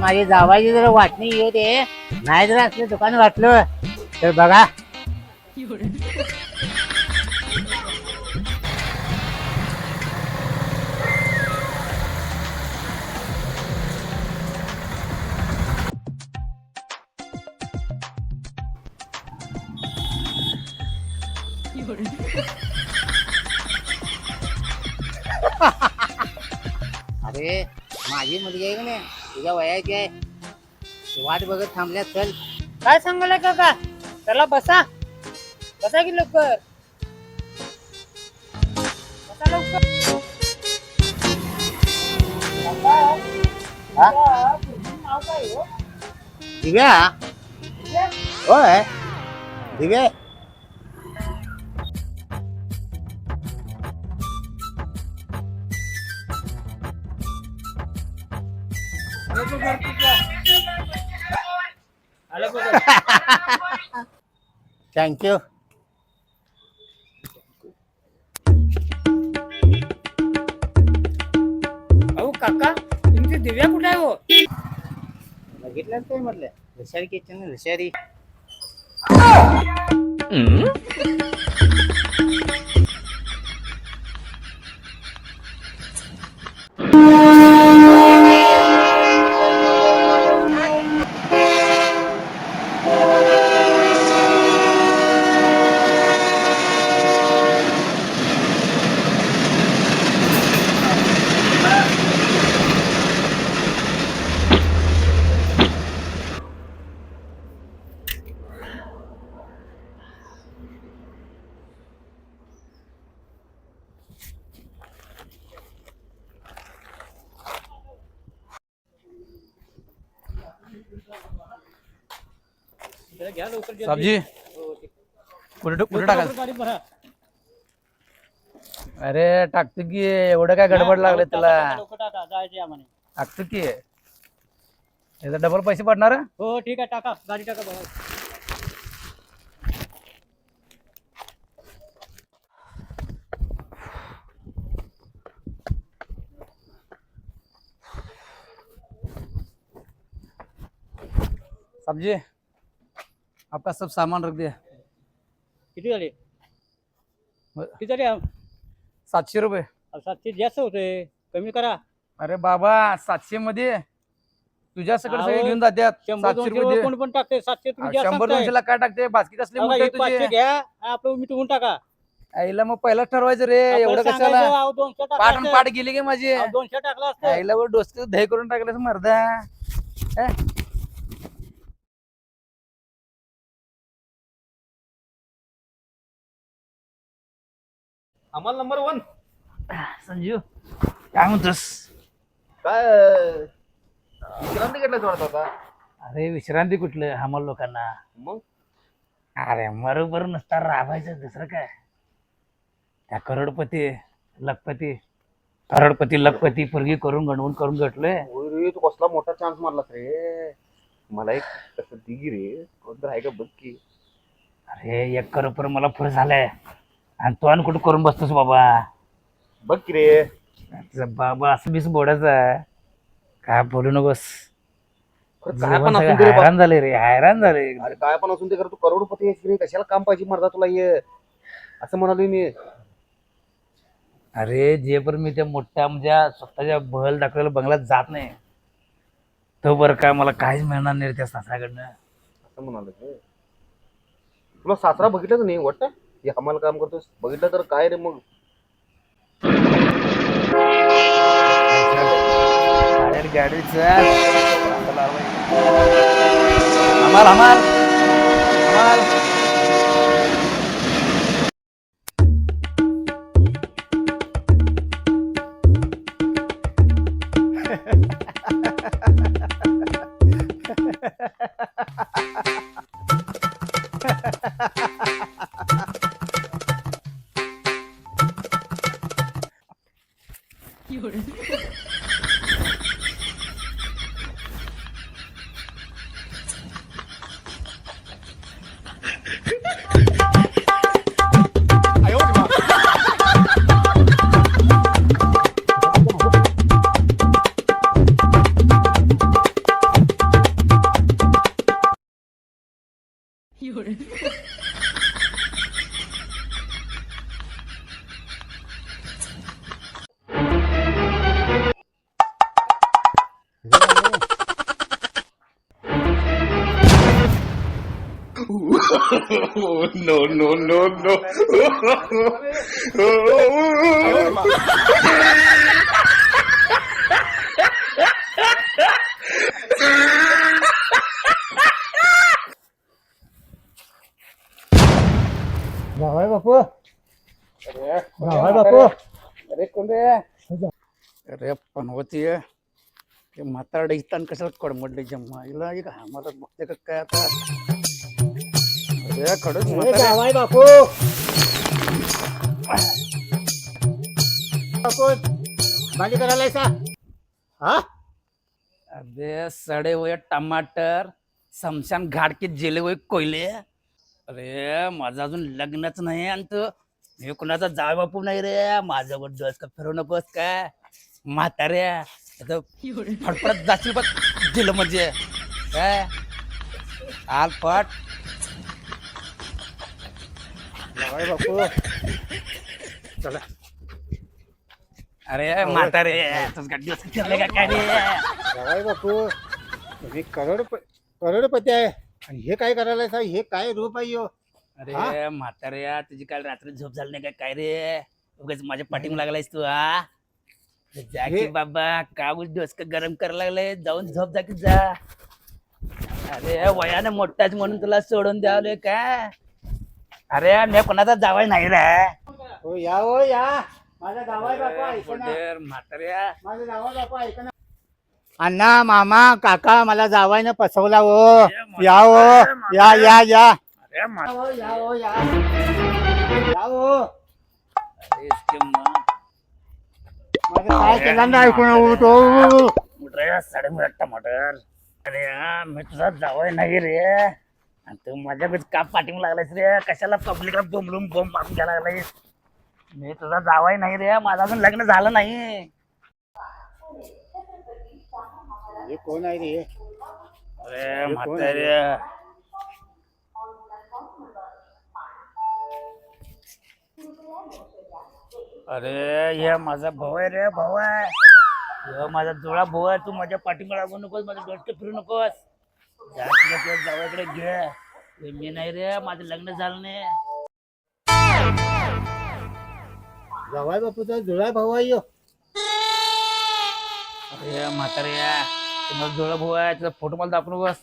माझी जावायची जर वाटणी येऊ दे नाही जर असलं दुकान वाटलं तर बघा. अरे माझी मुलगी आहे का नाही? तुझ्या वयाची आहे. वाट बघत थांबल्यात चल. काय सांगायला काका? त्याला बसा. बसा की लवकर. बसा लवकर. हा? हो? दिव्या? होय. दिव्या थँक्यू अहो काका तुमची दिव्या कुठे आहे हो बघितलं काय म्हटलं हुशारी किचन हुशारी घ्या लवकर जल्दी. साबजी हो, ठीक. कुठे कुठे लवकर टाकाल गाडी भरा. अरे टाकतो की एवढं काय गडबड लागले टाका, तुला टाका, लवकर टाका जायचे आम्हाला टाकतो की याचा डबल पैसे पडणार हं? हो ठीक आहे टाका गाडी टाका बघा साबजी आपका सब सामान रख दिया। किती झाले ब- किती झाले अहो, सातशे रुपये। सातशे जास्त होते कमी करा। अरे बाबा सातशे मध्ये तुझ्या सगळं सगळे अहो, घेऊन जात्यात शंभर सातशे रुपये दे. कोण पण टाकते सातशे तुम्ही अरे जास्त शंभर सांगताय. दोनशे ला काय टाकते? बाकी कसले बघा, मोठे हे पाचशे तुझे? घ्या आपलं टाका. आईला मग पहिला ठरवायचं रे एवढं कशाला? अहो, दोनशे टाकलं पाठ. पाठ गेली की माझी? अहो, दोनशे टाकलं असतं. आईला वर डोसक दही करून टाकलं मर्दा. हं? आम्हाला नंबर वन संजू काय म्हणतोस? काय विश्रांती घेतलं वाटत होता? अरे विश्रांती कुठलं? हमाल लोकांना. मग? अरे बरोबर नुसता राबायचं दुसरं काय? त्या करोडपती लखपती करोडपती लखपती पोरगी करून गणवून करून रे तू कसला मोठा चान्स मारलास रे. मला एक कसं दिगी रे. कोणतं आहे का बघ की. अरे एक करोड मला फुर झालाय. आणि तो आणि कुठं करून बसतोस बाबा? बघ की रे. तुझं बाबा असं बीस बोडायचं काय बोलू नकोस. जीवन पण सगळं असून हैराण झाले रे हैराण झाले अरे काय पण असून ते खरं तू करोडपती आहेस की रे? कशाला काम पाहिजे मर्दा तुला ये असं म्हणालोय मी. अरे जे पण मी त्या मोठ्या म्हणजे स्वतःच्या बहल दाखवलेल्या बंगल्यात जात नाही तो बरं काय मला काहीच मिळणार नाही रे त्या सासाकडनं असं म्हणालोय. तुला सासरा बघितलं नाही वाटतं? हे आम्हाला काम करतोस? बघितलं तर काय रे मग? गाड्यात गाडी हमाल हमाल हमाल जावाय बापू जावाय बापू अरे कोण रे अरे पनवती ते म्हातारडे इथं कशाला कडमडले जम्मा हिला एक आम्हाला बघते का काय आता अरे खडच ए, म्हातारे. जावाय बापू. बापू भाजी करायला सा हा? अबे सडे हुए टमाटर समशान घाट के जेले हुए कोयले. अरे माझं अजून लग्नच नाही आणि तू मी कुणाचा जाय बापू नाही रे. माझ्यावर डोस का फिरू नकोस काय म्हाताऱ्या आता फडफडत जाशील बघ दिलं म्हणजे. काय आल फट जावाय बापू चला अरे म्हातारे तुझं डोस फिरले का काय? रे जावाय बापू तुम्ही करोड करोडपती आहे. आणि हे काय करायला सा हे काय रूप आहे ह्यो? अरे म्हाताऱ्या तुझी काल रात्री झोप झाली नाही का? काय रे? उगाच माझ्या पाठीमा लागलायस तू हा जा की बाबा का डोसकं गरम करायला लागले जाऊन झोप जा की जा. अरे वयाने मोठाच म्हणून तुला सोडून द्यावले काय अरे मी कोणाचा जावाय नाही रे. हो या हो या. माझा जावाय बापू ऐका ना. म्हाताऱ्या? माझा जावाय बापू ऐका ना. अण्णा मामा काका मला जावायनं फसवला हो. या हो. या या या. अरे म्हा- हो, या हो या. या हो. अरे इसके माँ. माझं काय केलं ना ऐकून हो तो? मोठ्या साडेमुळा टमाटर अरे हा, मी तुझा जावय नाही रे. आणि तू माझ्याकडे का पाठिंग लागलायस रे. कशाला पब्लिकला बोंबलून बोंब मारून घ्यायला लागलायस? मी तुझा जावाय नाही रे. माझं अजून लग्न झालं नाही. हे कोण आहे रे? अरे म्हातारे. अरे हे माझा भाऊ आहे रे भाऊ आहे. हे माझा जोडा भाऊ आहे. तू माझ्या पाठीमागे लागू नकोस माझ्या डोसके फिरू नकोस. तुझ्या जावयाकडे घे. मी नाही रे माझं लग्न झालं नाही. जावाय बापूचा जुळा भाऊ आहे ह्यो. अरे म्हातारे तुम्हाला जोडा भाऊ आहे त्याचा फोटो मला दाखवू बस.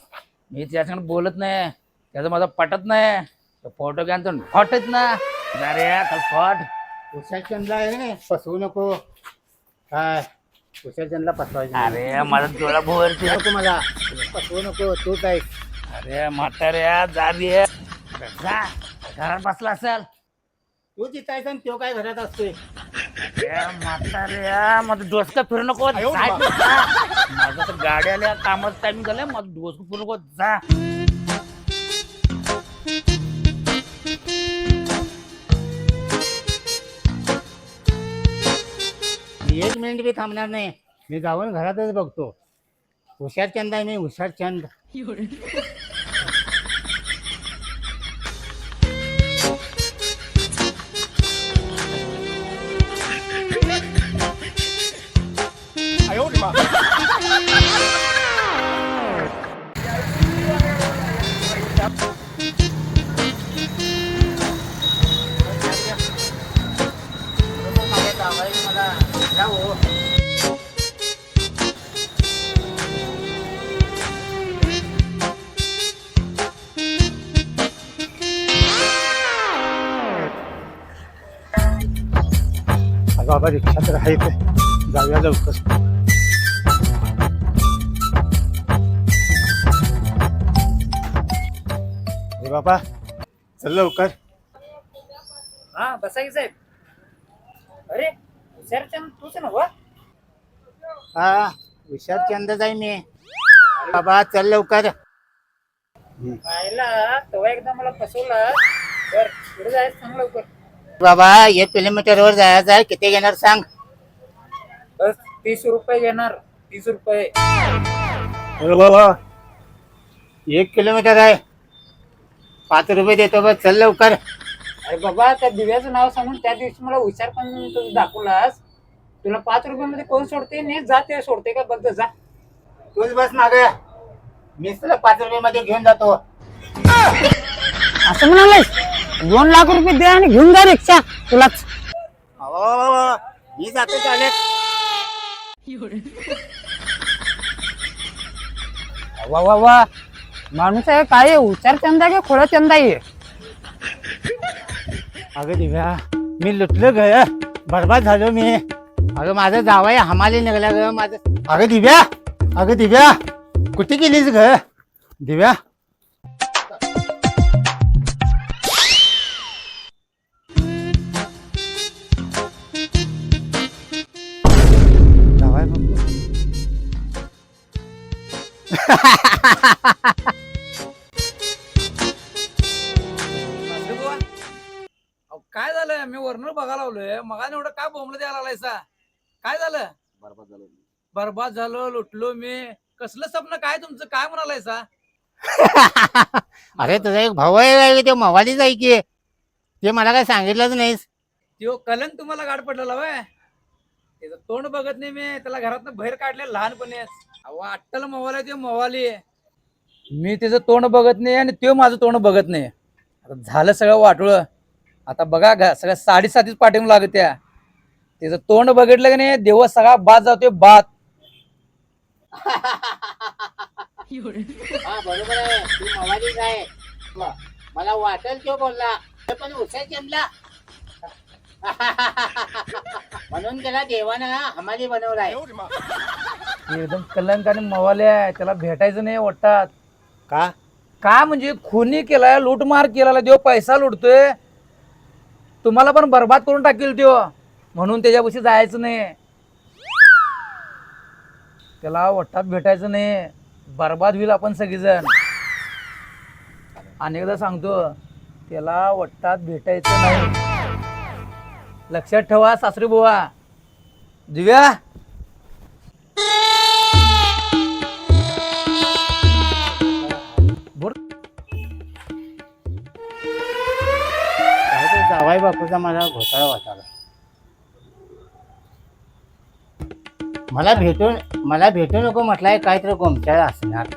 मी त्याच्याकडे बोलत नाही. त्याचं माझा पटत नाही. तो फोटो घ्या तो फटच ना. जा रे चल फट. उषाचंदला आहे ना फसवू नको. काय? उषाचंदला फसवायचं अरे माझा जोडा भाऊ आहे रे. नको मला. फसवू नको तू काय? अरे म्हाताऱ्या जा रे. जा घरात बसला असेल. तू जिथं आहे आणि तो काय घरात असतोय? अरे म्हाताऱ्या माझं डोसकं फिरू नको. जा. माझं तर गाडी आल्या कामाचं टाइम झालं माझं डोसकं फिरू नको. जा. मिनिट बी थांबणार नाही. मी जाऊन घरातच बघतो. हुशार चंद आहे मी हुशार अगं बाबा रिक्षा तर आहे इथे. जाऊया लवकर अरे बाबा चल लवकर हा बसा की साहेब अरे हुशारचंद तूच ना हा. हुशार चंदच आहे मी. बाबा चल लवकर. पाहिला तेव्हा एकदा मला फसवला. बर पुढे जायचं सांग लवकर. बाबा एक किलोमीटर वर जायचं आहे. किती घेणार सांग. बस तीस रुपये घेणार. तीस रुपये. अरे बाबा. एक किलोमीटर आहे. पाच रुपये देतो बघ चल लवकर. अरे बाबा त्या दिव्याचं नाव सांगून त्या दिवशी मला हुशार पण तू दाखवलास. तुला पाच रुपयामध्ये कोण सोडते? नाही जा ते सोडते का? बघ जा. तूच बस माग. मीच तुला पाच रुपये मध्ये घेऊन जातो. असं म्हणालास दोन लाख रुपये दे आणि घेऊन जा रिक्षा. तुलाच. हो मी जातो चालेल वा वा वा. माणूस आहे काय आहे? हुशार चंदा आहे का खोडा चंदा आहे? अगं दिव्या मी लुटलं ग बरबाद झालो मी. अगं माझं जावाई हमाली निघाला ग माझं. अगं दिव्या अगं दिव्या कुठे गेलीस ग? दिव्या. जावई बापू. लागलायसा काय झालं? बरबाद झालं. बरबाद झालो लुटलो मी. कसलं स्वप्न? काय तुमचं? काय म्हणालायसा अरे तुझा एक भाऊ आहे ते मवालीच आहे की. ते मला काय सांगितलंच नाहीस. त्यो कलंक तुम्हाला गाड पडलेला वय. त्याचं तोंड बघत नाही मी. त्याला घरातनं बाहेर काढले लहानपणी. अहो अट्टल मवाली त्यो मवाली. मी त्याचं तोंड बघत नाही आणि त्यो माझं तोंड बघत नाही. आता झालं सगळं वाटोळं. आता बघा घा सगळ्या साडेसातीच पाठवून लागत त्या त्याचं तोंड बघितलं की नाही देव सगळा बाद जातोय बाद. हा बरोबर आहे. तू मवालीच आहे म- मला वाटेल तो बोलला ते पण उसाय जमला. म्हणून त्याला देवानं हमाली बनवलाय. ते एकदम कलंक आणि मवाली आहे. त्याला भेटायचं नाही वाटतात का? का म्हणजे खुनी केलाय लूटमार केला देव पैसा लुटतोय. तुम्हाला पण बर्बाद करून टाकेल देव म्हणून त्याच्यापाशी जायचं नाही त्याला वट्टात भेटायचं नाही बर्बाद होईल आपण सगळीजण. अनेकदा सांगतो त्याला वट्टात भेटायचं नाही. लक्षात ठेवा सासरी बुवा. दिव्या? जावाई बापूचा मला घोटाळा वाटाला मला भेटून मला भेटू नको म्हटलंय काहीतरी तर गोमचाळ असणार.